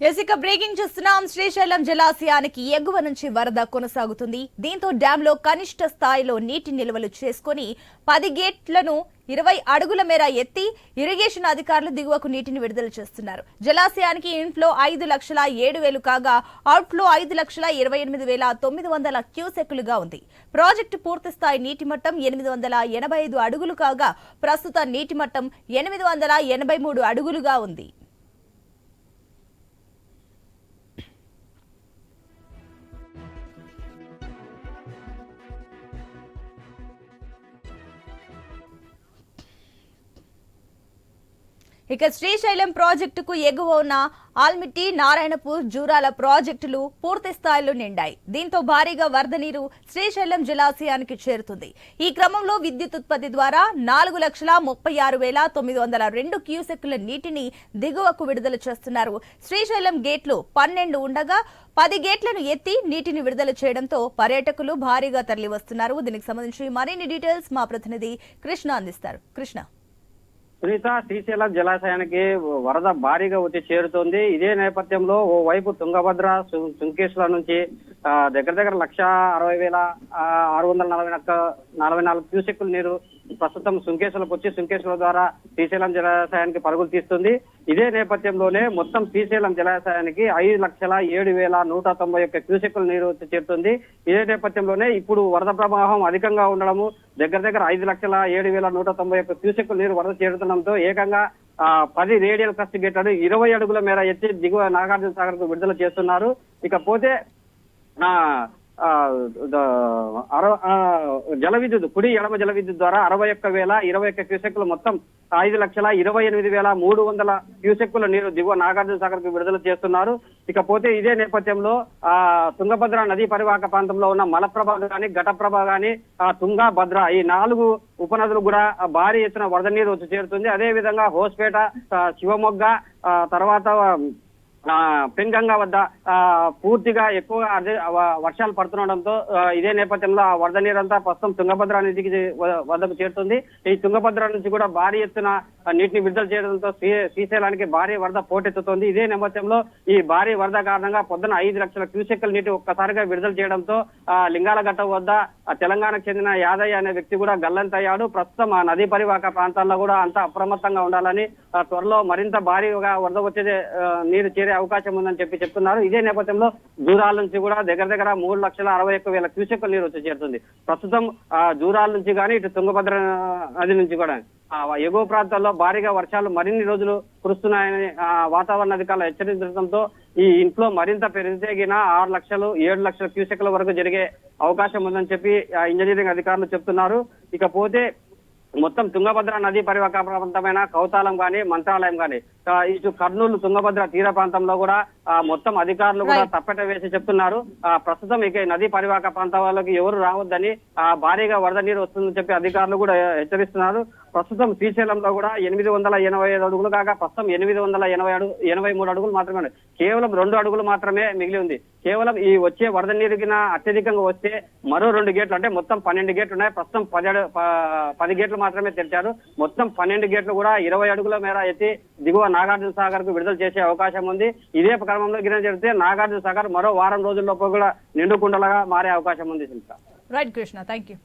ఎసిక breaking చూస్తున్నాం. శ్రీశైలం జలాశయానికి ఎగువ నుంచి వరద కొనసాగుతుంది. దీంతో డ్యామ్లో కనిష్ట స్థాయిలో నీటి నిల్వలు చేసుకుని పది గేట్లను ఇరవై అడుగుల మేర ఎత్తి ఇరిగేషన్ అధికారులు దిగువకు నీటిని విడుదల చేస్తున్నారు. జలాశయానికి ఇన్ఫ్లో ఐదు లక్షల ఏడు వేలు కాగా అవుట్ఫ్లో ఐదు లక్షల ఇరవై ఎనిమిది వేల తొమ్మిది వందల క్యూసెక్కులుగా ఉంది. ప్రాజెక్టు పూర్తి స్థాయి నీటి మట్టం ఎనిమిది వందల ఎనభై ఐదు అడుగులు కాగా ప్రస్తుత నీటి మట్టం ఎనిమిది వందల ఎనభై మూడు అడుగులుగా ఉంది. ఇక శ్రీశైలం ప్రాజెక్టుకు ఎగువ ఉన్న ఆల్మిట్టి నారాయణపూర్ జూరాల ప్రాజెక్టులు పూర్తి స్థాయిలో నిండాయి. దీంతో భారీగా వరద నీరు శ్రీశైలం జలాశయానికి చేరుతుంది. ఈ క్రమంలో విద్యుత్ ఉత్పత్తి ద్వారా నాలుగు లక్షల ముప్పై ఆరు వేల తొమ్మిది వందల రెండు క్యూసెక్కుల నీటిని దిగువకు విడుదల చేస్తున్నారు. శ్రీశైలం గేట్లు పన్నెండు ఉండగా పది గేట్లను ఎత్తి నీటిని విడుదల చేయడంతో పర్యాటకులు భారీగా తరలివస్తున్నారు. దీనికి సంబంధించి మరిన్ని డీటెయిల్స్ మా ప్రతినిధి కృష్ణ అందిస్తారు. కృష్ణ. సునీత శ్రీశైలం జలాశయానికి వరద భారీగా వచ్చి చేరుతోంది. ఇదే నేపథ్యంలో ఓ వైపు తుంగభద్ర సుంకేశ్వర నుంచి దగ్గర దగ్గర లక్ష అరవై వేల ఆరు వందల నలభై నలభై నాలుగు క్యూసెక్కుల నీరు ప్రస్తుతం సుంకేశ్వరకు వచ్చి సుంకేశ్వర ద్వారా శ్రీశైలం జలాశయానికి పరుగులు తీస్తుంది. ఇదే నేపథ్యంలోనే మొత్తం శ్రీశైలం జలాశయానికి ఐదు లక్షల ఏడు వేల నూట తొంభై ఒక్క క్యూసెక్కుల నీరు చేరుతుంది. ఇదే నేపథ్యంలోనే ఇప్పుడు వరద ప్రవాహం అధికంగా ఉండడము దగ్గర దగ్గర ఐదు లక్షల ఏడు వేల నూట తొంభై ఒక్క క్యూసెక్కుల నీరు వరద చేరుతుండడంతో ఏకంగా ఆ, పది రేడియల్ క్రస్ట్ గేట్లు ఇరవై అడుగుల మేర ఎత్తి దిగువ నాగార్జున సాగర్కు విడుదల చేస్తున్నారు. ఇకపోతే ఆ, జల విద్యుత్ కుడి ఎడమ జల విద్యుత్ ద్వారా అరవై ఒక్క వేల ఇరవై ఒక్క క్యూసెక్కులు మొత్తం ఐదు లక్షల ఇరవై ఎనిమిది వేల మూడు వందల క్యూసెక్కుల నీరు దిగువ నాగార్జున సాగర్కు విడుదల చేస్తున్నారు. ఇకపోతే ఇదే నేపథ్యంలో ఆ తుంగభద్ర నదీ పరివాహక ప్రాంతంలో ఉన్న మలప్రభ గాని ఘటప్రభ గాని ఆ తుంగభద్ర ఈ నాలుగు ఉపనదులు కూడా భారీ ఎత్తున వరద నీరు వచ్చి చేరుతుంది. అదే విధంగా హోస్పేట శివమొగ్గ ఆ, తర్వాత ఆ, పెంగంగా వద్ద ఆ, పూర్తిగా ఎక్కువగా అదే వర్షాలు పడుతుండడంతో ఇదే నేపథ్యంలో ఆ వరద నీరంతా ప్రస్తుతం తుంగభద్ర నదికి వద్దకు చేరుతుంది. ఈ తుంగభద్ర నుంచి కూడా భారీ ఎత్తున నీటిని విడుదల చేయడంతో శ్రీశైలానికి భారీ వరద పోటెత్తుతోంది. ఇదే నేపథ్యంలో ఈ భారీ వరద కారణంగా పొద్దున ఐదు లక్షల క్యూసెక్కుల నీటి ఒక్కసారిగా విడుదల చేయడంతో లింగాల లింగాలగట్ట వద్ద తెలంగాణకు చెందిన యాదయ్య అనే వ్యక్తి కూడా గల్లంతయ్యాడు. ప్రస్తుతం ఆ నదీ పరివాహక ప్రాంతాల్లో కూడా అంతా అప్రమత్తంగా ఉండాలని త్వరలో మరింత భారీగా వరద వచ్చే నీరు చేరే అవకాశం ఉందని చెప్పి చెప్తున్నారు. ఇదే నేపథ్యంలో జూరాల నుంచి కూడా దగ్గర దగ్గర మూడు లక్షల అరవై ఒక్క వేల క్యూసెక్కుల నీరు వచ్చి చేరుతుంది. ప్రస్తుతం ఆ జూరాల నుంచి కానీ ఇటు తుంగభద్ర నది నుంచి కూడా. ఎగువ ప్రాంతాల్లో భారీగా వర్షాలు మరిన్ని రోజులు కురుస్తున్నాయని ఆ, వాతావరణ అధికారులు హెచ్చరించడంతో ఈ ఇంట్లో మరింత పెరిగిన ఆరు లక్షలు ఏడు లక్షల క్యూసెక్ల వరకు జరిగే అవకాశం ఉందని చెప్పి ఆ, ఇంజనీరింగ్ అధికారులు చెప్తున్నారు. ఇకపోతే మొత్తం తుంగభద్ర నదీ పరివాహక ప్రాంతమైన కౌతాలం కానీ మంత్రాలయం కానీ ఇటు కర్నూలు తుంగభద్ర తీర ప్రాంతంలో కూడా మొత్తం అధికారులు కూడా. తప్పెట వేసి చెప్తున్నారు. ఆ, ప్రస్తుతం ఇక నదీ పరివాహక ప్రాంతం వాళ్ళకి ఎవరు రావద్దని ఆ, భారీగా వరద నీరు వస్తుందని చెప్పి అధికారులు కూడా హెచ్చరిస్తున్నారు. ప్రస్తుతం శ్రీశైలంలో కూడా ఎనిమిది వందల ఎనభై ఐదు అడుగులు కాగా ప్రస్తుతం ఎనిమిది వందల ఎనభై అడుగు ఎనభై మూడు అడుగులు మాత్రమే ఉన్నాయి. కేవలం రెండు అడుగులు మాత్రమే మిగిలి ఉంది. కేవలం ఈ వచ్చే వరద నీరుకిన అత్యధికంగా వస్తే మరో రెండు గేట్లు అంటే మొత్తం పన్నెండు గేట్లు ఉన్నాయి. ప్రస్తుతం పది పది గేట్లు మాత్రమే తెరిచారు. మొత్తం పన్నెండు గేట్లు కూడా ఇరవై అడుగుల మేర ఎత్తి దిగువ నాగార్జున సాగర్కు విడుదల చేసే అవకాశం ఉంది. ఇదే ప్రారంభం దగ్గర జరిగితే నాగార్జున సాగర్ మరో వారం రోజుల్లోపు కూడా నిండుకుండలగా మారే అవకాశం ఉంది Shilpa. Right Krishna thank you